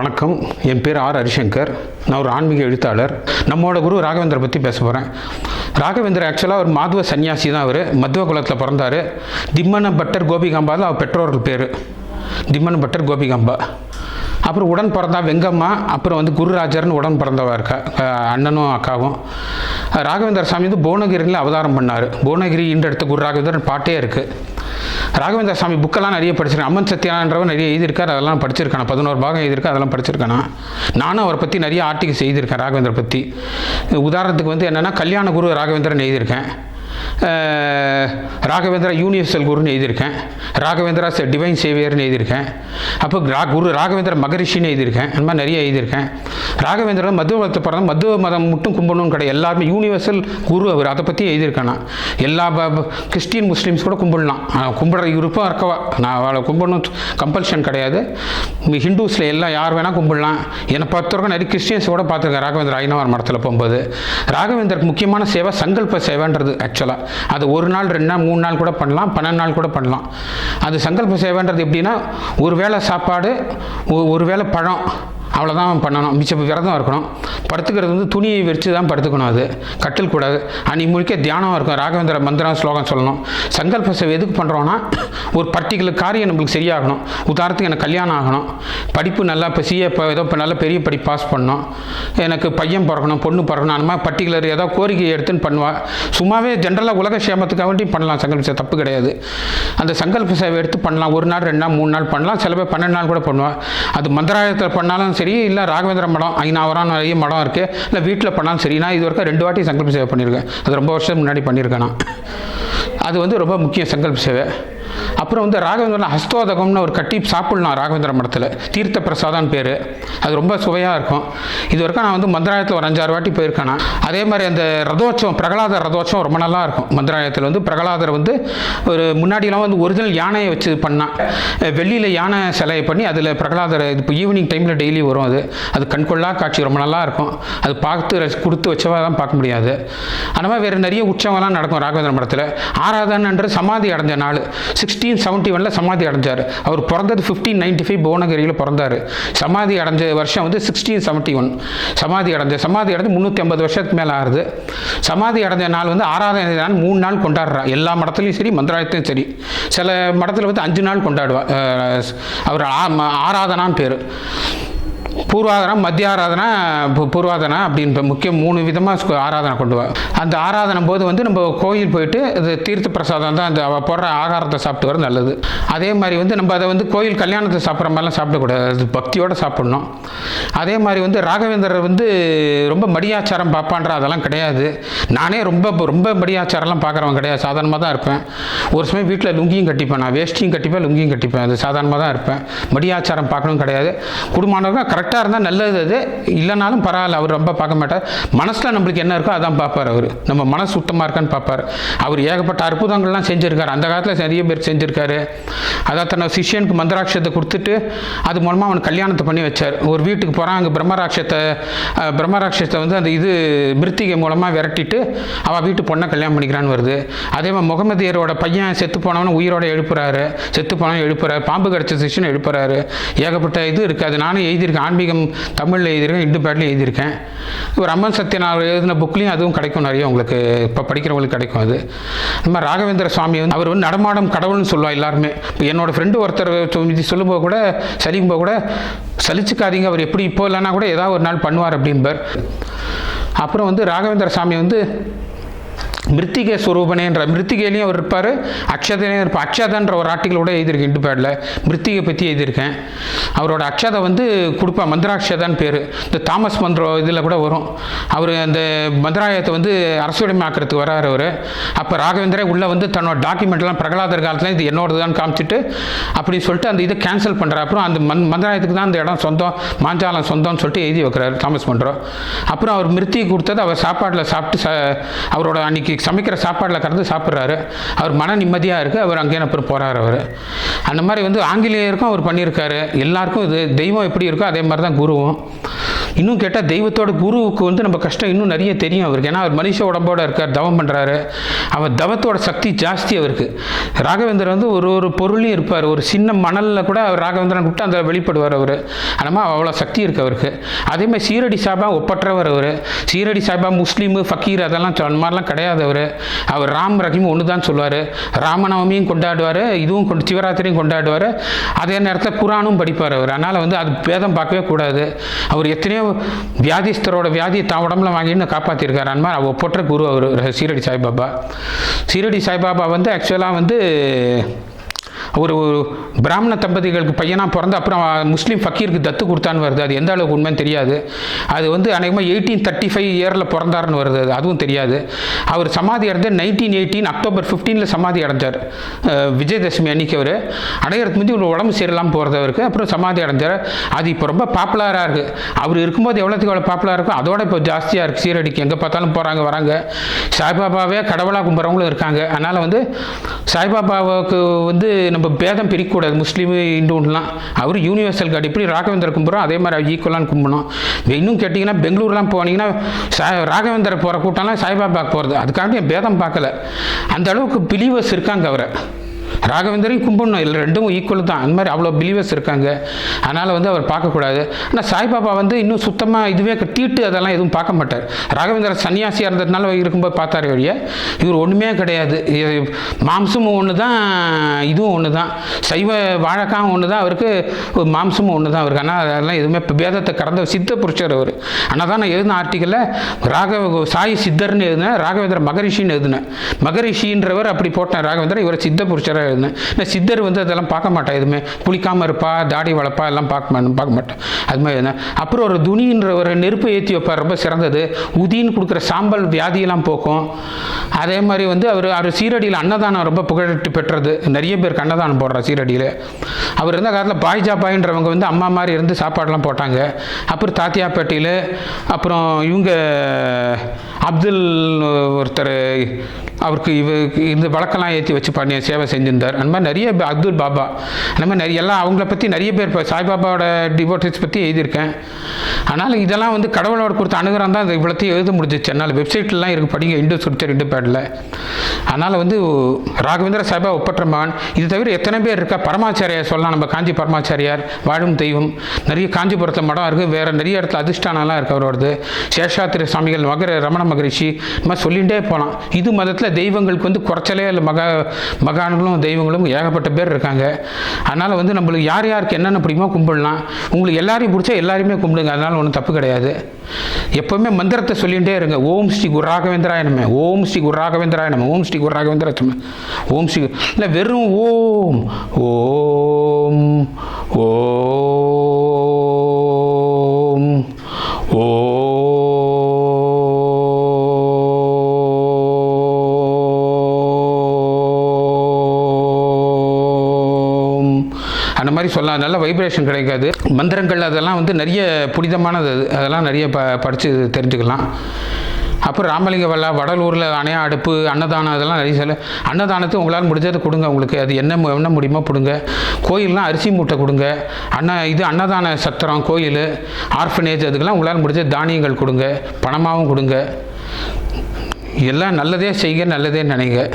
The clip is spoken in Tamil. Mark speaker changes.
Speaker 1: வணக்கம். என் பேர் ஆர் ஹரிசங்கர். நான் ஒரு ஆன்மீக எழுத்தாளர். நம்மளோட குரு ராகவேந்திர பற்றி பேச போகிறேன் ராகவேந்தர் ஆக்சுவலாக ஒரு மாதுவ சன்னியாசி தான் அவர். மத்துவ குலத்தில் பிறந்தார். திம்மன பட்டர் கோபிகாம்பா தான் அவர் பெற்றோர்கள் பேர். திம்மன பட்டர் கோபிகாம்பா. அப்புறம் உடன் பிறந்தா வெங்கம்மா. அப்புறம் வந்து குருராஜர்னு உடன் பிறந்தவா இருக்கா. அண்ணனும் அக்காவும். ராகவேந்திர ராகவேந்தர் சாமி வந்து புவனகிரியில் அவதாரம் பண்ணார். புவனகிரி இன்ற இடத்த குரு ராகவேந்தர் பாட்டே இருக்குது ராகவேந்திர சாமி புக்கெல்லாம் நிறைய படிச்சிருக்கேன். அம்மன் சத்யான்றவன் நிறைய எழுதியிருக்கார். அதெல்லாம் படிச்சிருக்கேன். பதினோரு பாகம் எழுதியிருக்கேன். அதெல்லாம் படிச்சிருக்கேன்? நான். நானும் அவரை பற்றி நிறைய ஆர்டிகல்ஸ் எழுதியிருக்கேன் ராகவேந்திர பற்றி உதாரணத்துக்கு வந்து என்னென்னா கல்யாண குரு ராகவேந்திரன் எழுதியிருக்கேன். ராகவேந்திரா யூனிவர்சல் குருன்னு எழுதியிருக்கேன். ராகவேந்திரா டிவைன் சேவியர்னு எழுதியிருக்கேன். அப்போ ரா குரு ராகவேந்திர மகரிஷின்னு எழுதியிருக்கேன். அந்த மாதிரி நிறைய எழுதியிருக்கேன். ராகவேந்திரன் மத்துவ மதத்தை பிறந்த மத்துவ மதம் மட்டும் கும்பிடணும்னு கிடையாது. எல்லாருமே யூனிவர்சல் குரு அவர். அதை பற்றி எழுதியிருக்கேன் நான். எல்லா ப- கிறிஸ்டியன் முஸ்லீம்ஸ் கூட கும்பிடலாம். கும்பிடுற விருப்பம் இருக்கவா? நான் அவளை கும்பிடணும் கம்பல்ஷன் கிடையாது. ஹிந்துஸில் எல்லாம் யார் வேணால் கும்பிடலாம். என்னை பொறுத்தவரைக்கும் நிறைய கிறிஸ்டியன்ஸ் கூட பார்த்துருக்கேன். ராகவேந்திர ஐநவர் மடத்தில் போகும்போது. ராகவேந்தருக்கு முக்கியமான சேவை சங்கல்ப சேவைன்றது ஆக்சுவலாக அது ஒரு நாள் ரெண்டு நாள் மூணு நாள் கூட பண்ணலாம் பன்னெண்டு நாள் கூட பண்ணலாம். அது சங்கல்ப சேவைன்றது எப்படின்னா ஒரு வேளை சாப்பாடு ஒ- ஒரு வேளை பழம் அவ்வளோதான் பண்ணணும். மிச்சம் விரதம் இருக்கணும். படுத்துக்கிறது வந்து துணியை விரித்து தான் படுத்துக்கணும் அது. கட்டில் கூடாது. அன்னைக்கு முழுக்க தியானம் இருக்கும். ராகவேந்திர மந்திரம் ஸ்லோகம் சொல்லணும். சங்கல்ப சேவை எதுக்கு பண்ணுறோன்னா ஒரு பர்டிகுலர் காரியம் நம்மளுக்கு சரியாகணும். உதாரணத்துக்கு எனக்கு கல்யாணம் ஆகணும். படிப்பு நல்லா இப்போ சிஏ இப்போ ஏதோ இப்போ நல்ல பெரிய படிப்பு பாஸ் பண்ணணும். எனக்கு பையன் பிறக்கணும் பொண்ணு பிறக்கணும். அந்த மாதிரி பர்டிகுலர் ஏதோ கோரிக்கை எடுத்துன்னு பண்ணுவாள் சும்மாவே ஜென்ரலாக உலக சேமத்துக்காக வேண்டி பண்ணலாம். சங்கல்ப சேவை தப்பு கிடையாது. அந்த சங்கல்ப சேவை எடுத்து பண்ணலாம். ஒரு நாள் ரெண்டு நாள் மூணு நாள் பண்ணலாம். சில பேர் பன்னெண்டு நாள் கூட பண்ணுவாள் அது மந்திராலயத்தில் பண்ணாலும் சரி இல்லை ராகவேந்திர மடம் ஐநாவரம் நிறைய மடம் இருக்குது இல்லை வீட்டில் பண்ணாலும் சரி. நான் இது வரைக்கும் ரெண்டு வாட்டி சங்கல்ப சேவை பண்ணியிருக்கேன். அது ரொம்ப வருஷம் முன்னாடி பண்ணியிருக்கேன் நான். அது வந்து ரொம்ப முக்கிய சங்கல்ப சேவை. அப்புறம் வந்து ராகவேந்திரன் ஹஸ்தோதகம்னு ஒரு கட்டி சாப்பிடலாம் ராகவேந்திர மடத்தில் தீர்த்த பிரசாதம் பேர். அது ரொம்ப சுவையாக இருக்கும். இது வரைக்கும் நான் வந்து மந்திராலயத்தில் ஒரு அஞ்சாறு வாட்டி போயிருக்கேன் நான். அதே மாதிரி அந்த ரதோற்சவம் பிரகலாத ரதோற்சவம் ரொம்ப நல்லா இருக்கும். மந்திராலயத்தில் வந்து பிரகலாதர் வந்து ஒரு முன்னாடியெல்லாம் வந்து ஒரிஜினல் யானையை வச்சு பண்ணான் வெள்ளியில் யானை சிலையை பண்ணி அதில் பிரகலாதர் இப்போ ஈவினிங் டைமில் டெய்லி வரும் அது. அது கண்கொள்ளா காட்சி ரொம்ப நல்லா இருக்கும். அது பார்த்து ரசி- கொடுத்து வச்சவா தான் பார்க்க முடியாது. அந்த மாதிரி வேறு நிறைய உற்சவம்லாம் நடக்கும் ராகவேந்திர மடத்தில் ஆராதனன்ற சமாதி அடைஞ்ச நாள். சிக்ஸ்டீன் செவன்ட்டி ஒனில் சமாதி அடைஞ்சார். அவர் பிறந்தது ஃபிஃப்டீன் நைன்டி ஃபைவ் புவனகிரியில் பிறந்தார். சமாதி அடைஞ்ச வருஷம் வந்து சிக்ஸ்டீன் செவன்ட்டி ஒன் சமாதி அடைஞ்ச சமாதி அடைஞ்சு முந்நூற்றி ஐம்பது வருஷத்துக்கு மேலே ஆகுது. சமாதி அடைஞ்ச நாள் வந்து ஆராதனை நாள் மூணு நாள் கொண்டாடுறா. எல்லா மடத்துலையும் சரி மந்திராலயத்தையும் சரி. சில மடத்தில் வந்து அஞ்சு நாள் கொண்டாடுவா. அவர் ஆ- ம- ஆராதனான்னு பேர். பூர்வாதனம் மத்திய ஆராதனா பூ- பூர்வாதனா அப்படின்னு முக்கிய மூணு விதமாக ஆராதனை கொண்டு வா அந்த ஆராதனை போது வந்து நம்ம கோயில் போயிட்டு அது தீர்த்த பிரசாதம் தான் அந்த அவள் போடுற ஆகாரத்தை சாப்பிட்டு வர நல்லது. அதே மாதிரி வந்து நம்ம அதை வந்து கோயில் கல்யாணத்தை சாப்பிட்ற மாதிரிலாம் சாப்பிடக்கூடாது அது பக்தியோடு சாப்பிடணும். அதே மாதிரி வந்து ராகவேந்தர் வந்து ரொம்ப மடியாச்சாரம் பார்ப்பான்ற அதெல்லாம் கிடையாது. நானே ரொம்ப ரொம்ப மடியாச்சாரம்லாம் பார்க்குறவன் கிடையாது. சாதாரணமாக தான் இருப்பேன். ஒரு சமயம் வீட்டில் லுங்கியும் கட்டிப்பேன் நான். வேஷ்டியும் கட்டிப்பேன் லுங்கியும் கட்டிப்பேன். அது சாதாரணமாக தான் இருப்பேன். மடியாச்சாரம் பார்க்கணும் கிடையாது. குடும்பமானவர்கள் கரெக்டாக இருந்தால் நல்லது அது. இல்லைனாலும் பரவாயில்ல அவர் ரொம்ப பார்க்க மாட்டார். மனசில் நம்மளுக்கு என்ன இருக்கோ அதான் பார்ப்பார் அவர். நம்ம மனசு சுத்தமாக இருக்கான்னு பார்ப்பார். அவர் ஏகப்பட்ட அற்புதங்கள்லாம் செஞ்சுருக்காரு. அந்த காலத்தில் நிறைய பேர் செஞ்சுருக்காரு. அதான் தன்னோட சிஷ்யனுக்கு மந்திராட்சத்தை கொடுத்துட்டு அது மூலமாக அவனுக்கு கல்யாணத்தை பண்ணி வச்சார். ஒரு வீட்டுக்கு போகிறான் அங்கே பிரம்மராட்சத்தை பிரம்மராட்சத்தை வந்து அந்த இது மிருத்திகை மூலமாக விரட்டிட்டு அவள் வீட்டு பொண்ணை கல்யாணம் பண்ணிக்கிறான்னு வருது. அதே மாதிரி முகமதியரோட பையன் செத்து போனவனு உயிரோட எழுப்புறாரு. செத்து போனவன் எழுப்புறாரு. பாம்பு கடிச்ச சிஷியன் எழுப்புறாரு. ஏகப்பட்ட இது இருக்குது அது நானும் எழுதியிருக்கேன். ஆன்மீகம் தமிழில் எழுதியிருக்கேன் இந்து பேட்லையும் எழுதியிருக்கேன். ஒரு அம்மன் சத்யநாள் எழுதின புக்லேயும் அதுவும் கிடைக்கும் நிறைய உங்களுக்கு இப்போ படிக்கிறவங்களுக்கு கிடைக்கும் அது. நம்ம ராகவேந்திர சுவாமி வந்து அவர் வந்து நடமாடும் கடவுள்னு சொல்லுவா எல்லாருமே. இப்போ என்னோடய ஃப்ரெண்டு ஒருத்தர் சொல்லி- சொல்லும்போது கூட சலிக்கும்போது கூட சலிச்சுக்காதீங்க அவர் எப்படி இப்போ இல்லைன்னா கூட ஏதாவது ஒரு நாள் பண்ணுவார் அப்படின்பார் அப்புறம் வந்து ராகவேந்திர சாமி வந்து மிருத்திகை ஸ்வரூபனேன்ற மிருத்திகையிலையும் அவர் இருப்பார் அக்ஷதையிலையும் இருப்பார் அக்ஷதன்ற ஒரு ஆர்டிக்கல் கூட எழுதியிருக்கேன் இண்டுபேடில் மிருத்திகை பற்றி எழுதியிருக்கேன். அவரோட அக்ஷதை வந்து கொடுப்பா மந்திராட்சதான் பேர். இந்த தாமஸ் மந்திரோ இதில் கூட வரும். அவர் அந்த மந்திராயத்தை வந்து அரசுடைமையாக்கிறதுக்கு வராரு அவர். அப்போ ராகவேந்திரே உள்ளே வந்து தன்னோட டாக்குமெண்ட்லாம் பிரகலாதர் காலத்தில் இது என்னோடது தான் காமிச்சிட்டு அப்படி சொல்லிட்டு அந்த இதை கேன்சல் பண்ணுறாரு அப்புறம் அந்த மந் மந்திராயத்துக்கு தான் அந்த இடம் சொந்தம் மாஞ்சாலம் சொந்தம்னு சொல்லிட்டு எழுதி வைக்கிறாரு தாமஸ் மன்றோ அப்புறம் அவர் மிருத்தியை கொடுத்தது அவர் சாப்பாட்டில் சாப்பிட்டு ச அவரோட அன்னைக்கு சமைக்கிற சாப்பாடில் கறந்து சாப்பிட்றாரு. அவர் மன நிம்மதியாக இருக்குது அவர் அங்கேயே அப்புறம் போகிறார் அவர். அந்த மாதிரி வந்து ஆங்கிலேயருக்கும் அவர் பண்ணியிருக்காரு. எல்லாருக்கும் இது தெய்வம் எப்படி இருக்கோ அதே மாதிரி தான் குருவும். இன்னும் கேட்டால் தெய்வத்தோட குருவுக்கு வந்து நம்ம கஷ்டம் இன்னும் நிறைய தெரியும் அவருக்கு. ஏன்னா அவர் மனுஷ உடம்போடு இருக்கார் தவம் பண்ணுறாரு அவர் தவத்தோட சக்தி ஜாஸ்தி அவருக்கு. ராகவேந்தர் வந்து ஒரு ஒரு பொருளையும் இருப்பார். ஒரு சின்ன மணலில் கூட அவர் ராகவேந்திரன் கூப்பிட்டு அந்த வெளிப்படுவார் அவர். ஆனால் அவ்வளோ சக்தி இருக்கு அவருக்கு. அதே மாதிரி சீரடி சாபா ஒப்பற்றவர் அவர். சீரடி சாபா முஸ்லீமு ஃபக்கீர் அதெல்லாம் அந்த மாதிரிலாம் கிடையாது அவர் அவர் ராம் ரஹீம் ஒன்று தான் சொல்லுவார். ராமநவமியும் கொண்டாடுவார் இதுவும் கொண்டு சிவராத்திரியும் கொண்டாடுவார். அதே நேரத்தில் குரானும் படிப்பார் அவர். அதனால் வந்து அது பேதம் பார்க்கவே கூடாது. அவர் எத்தனையோ வியாதிஸ்தரோட வியாதியை தான் உடம்புல வாங்கின்னு காப்பாற்றிருக்காரு அன்மார் அவர் ஒப்பற்ற குரு அவர் சீரடி சாய்பாபா. சீரடி சாய்பாபா வந்து ஆக்சுவலாக வந்து ஒரு ஒரு பிராமண தம்பதிகளுக்கு பையனாக பிறந்து அப்புறம் முஸ்லீம் ஃபக்கீருக்கு தத்து கொடுத்தான்னு வருது. அது எந்த அளவுக்கு உண்மைன்னு தெரியாது. அது வந்து அநேகமாக எயிட்டீன் தேர்ட்டி ஃபைவ் இயரில் பிறந்தாருன்னு வருது. அது அதுவும் தெரியாது. அவர் சமாதி அடைஞ்ச நைன்டீன் எயிட்டீன் அக்டோபர் ஃபிஃப்டீனில் சமாதி அடைஞ்சார். விஜயதசமி அன்னைக்கு அவர். அடையிறதுக்கு முந்தி ஒரு உடம்பு சரியில்லாமல் போகிறது அவருக்கு. அப்புறம் சமாதி அடைஞ்சார். அது இப்போ ரொம்ப பாப்புலராக இருக்குது அவர் இருக்கும்போது எவ்வளோத்துக்கு எவ்வளோ பாப்புலராக இருக்கும் அதோட இப்போ ஜாஸ்தியாக இருக்குது சீரடிக்கு எங்கே பார்த்தாலும் போகிறாங்க வராங்க. சாய்பாபாவே கடவுளாக கும்பிட்றவங்களும் இருக்காங்க. அதனால் வந்து சாய்பாபாவுக்கு வந்து நம்ம பேதம் பிரிக்கக்கூடாது. முஸ்லீமு இந்துலாம் அவர் யூனிவர்சல் கார்டு இப்படி ராகவேந்தர் கும்பிட்றோம் அதே மாதிரி ஈக்குவலாக கும்பிடணும் இன்னும் கேட்டிங்கன்னா பெங்களூர்லாம் போனீங்கன்னா சா ராகவேந்தர் போகிற கூட்டம்லாம் சாய்பாபாக்கு போகிறது அதுக்காண்டி பேதம் பார்க்கல. அந்த அளவுக்கு பிலீவர்ஸ் இருக்காங்க அவரை. ராகவேந்தரையும் கும்பிடணும். இல்லை ரெண்டும் ஈக்குவல் தான். அந்த மாதிரி அவ்வளோ பிலீவர்ஸ் இருக்காங்க. அதனால் வந்து அவர் பார்க்கக்கூடாது ஆனால் சாய்பாபா வந்து இன்னும் சுத்தமாக இதுவே க- தீட்டு அதெல்லாம் எதுவும் பார்க்க மாட்டார். ராகவேந்திர சன்னியாசியாக இருந்ததுனால இருக்கும்போது பார்த்தாரு வழிய இவர் ஒன்றுமே கிடையாது. மாம்சமும் ஒன்று தான் இதுவும் ஒன்று தான் சைவ வாழைக்காவும் ஒன்று தான் அவருக்கு ஒரு மாம்சமும் ஒன்று தான் அவருக்கு. ஆனால் அதெல்லாம் எதுவுமே இப்போ வேதத்தை கடந்த சித்த புருஷர் அவர். ஆனால் தான் நான் எழுதின ஆர்டிக்கலில் ராகவ சாய் சித்தர்னு எழுதினேன் ராகவேந்திர மகரிஷின்னு எழுதினேன். மகரிஷின்றவர் அப்படி போட்டேன் ராகவேந்திர. இவர் சித்த புருஷராக எழுதினேன் இந்த சித்தர் வந்து அதெல்லாம் பார்க்க மாட்டேன் எதுவுமே. குளிக்காமல் இருப்பா தாடி வளர்ப்பா எல்லாம் பார்க்க மாட்டேன் பார்க்க மாட்டேன். அது மாதிரி எழுதினேன் அப்புறம் ஒரு துணின்ற ஒரு நெருப்பு ஏற்றி வைப்பார் ரொம்ப சிறந்தது. உதின்னு கொடுக்குற சாம்பல் வியாதியெல்லாம் போக்கும். அதே மாதிரி வந்து அவர் அவர் சீரடியில் அன்னதானம் ரொம்ப புகழ்ட்டு பெற்றது. நிறைய பேருக்கு அன்னதானம் போடுறார் சீரடியில். அவர் இருந்த காலத்தில் பாய்ஜா பாயின்றவங்க வந்து அம்மா மாதிரி இருந்து சாப்பாடெல்லாம் போட்டாங்க. அப்புறம் தாத்தியாப்பேட்டையில் அப்புறம் இவங்க அப்துல் ஒருத்தர் அவருக்கு இவ இந்த வழக்கெல்லாம் ஏற்றி வச்சு பண்ணி சேவை செஞ்சிருந்தார். அந்த மாதிரி நிறைய பே- அப்துல் பாபா. அந்த மாதிரி நிறைய எல்லாம் அவங்கள பற்றி நிறைய பேர் இப்போ சாய்பாபாவோட டிவோட்டிஸ் பற்றி எழுதியிருக்கேன். அதனால் இதெல்லாம் வந்து கடவுளோட கொடுத்த அனுகிரகம் தான். இவ்வளோத்தையும் எழுத முடிஞ்சிச்சு. என்னால் வெப்சைட்லாம் இருக்குது படிங்க. இண்டோ சுடிச்சர் இண்டு பேடில் அதனால் வந்து ராகவேந்திர சாய்பா ஒப்பற்றமான் இது தவிர எத்தனை பேர் இருக்கா? பரமாச்சாரியார் சொல்லலாம். நம்ம காஞ்சி பரமாச்சாரியார் வாழும் தெய்வம். நிறைய காஞ்சிபுரத்தில் மடம் இருக்குது வேறு நிறைய இடத்துல அதிர்ஷ்டானலாம் இருக்குது அவரோடது. சேஷாத்திரி சுவாமிகள் மகர ரமண மகரிஷி. இந்த மாதிரி சொல்லிகிட்டே போகலாம் இது மதத்தில் தெய்வங்களுக்கு வந்து குறைச்சலே இல்லை. மகா மகான்களும் தெய்வங்களும் ஏகப்பட்ட பேர் இருக்காங்க. அதனால் வந்து நம்மளுக்கு யார் யாருக்கு என்னென்ன பிடிக்குமோ கும்பிடலாம். உங்களுக்கு எல்லாரையும் பிடிச்சா எல்லாரையுமே கும்பிடுங்க. அதனால் ஒன்றும் தப்பு கிடையாது. எப்போவுமே மந்திரத்தை சொல்லிகிட்டே இருங்க. ஓம் ஸ்ரீ குரு ராகவேந்திராய ஓம் ஸ்ரீ குரு ராகவேந்திராய ஓம் ஸ்ரீ குரு ராகவேந்திரா ஓம் ஸ்ரீ இல்லை வெறும் ஓம். ஓம் ஓம் ஓம். அந்த மாதிரி சொல்லலாம். நல்ல வைப்ரேஷன் கிடைக்காது. மந்திரங்கள் அதெல்லாம் வந்து நிறைய புனிதமானது. அது அதெல்லாம் நிறைய ப படித்து தெரிஞ்சுக்கலாம். அப்புறம் ராமலிங்க வல்லா வடலூரில் அணையா அடுப்பு அன்னதானம் அதெல்லாம் நிறைய செலவு அன்னதானத்தை உங்களால் முடிஞ்சதை கொடுங்க உங்களுக்கு. அது என்ன மு- என்ன முடியுமோ கொடுங்க. கோயில்லாம் அரிசி மூட்டை கொடுங்க. அன்ன இது அன்னதான சத்திரம் கோயில் ஆர்ஃபனேஜ் அதுக்கெல்லாம் உங்களால் முடிஞ்ச தானியங்கள் கொடுங்க. பணமாகவும் கொடுங்க. எல்லாம் நல்லதே செய்க நல்லதே நினைங்க.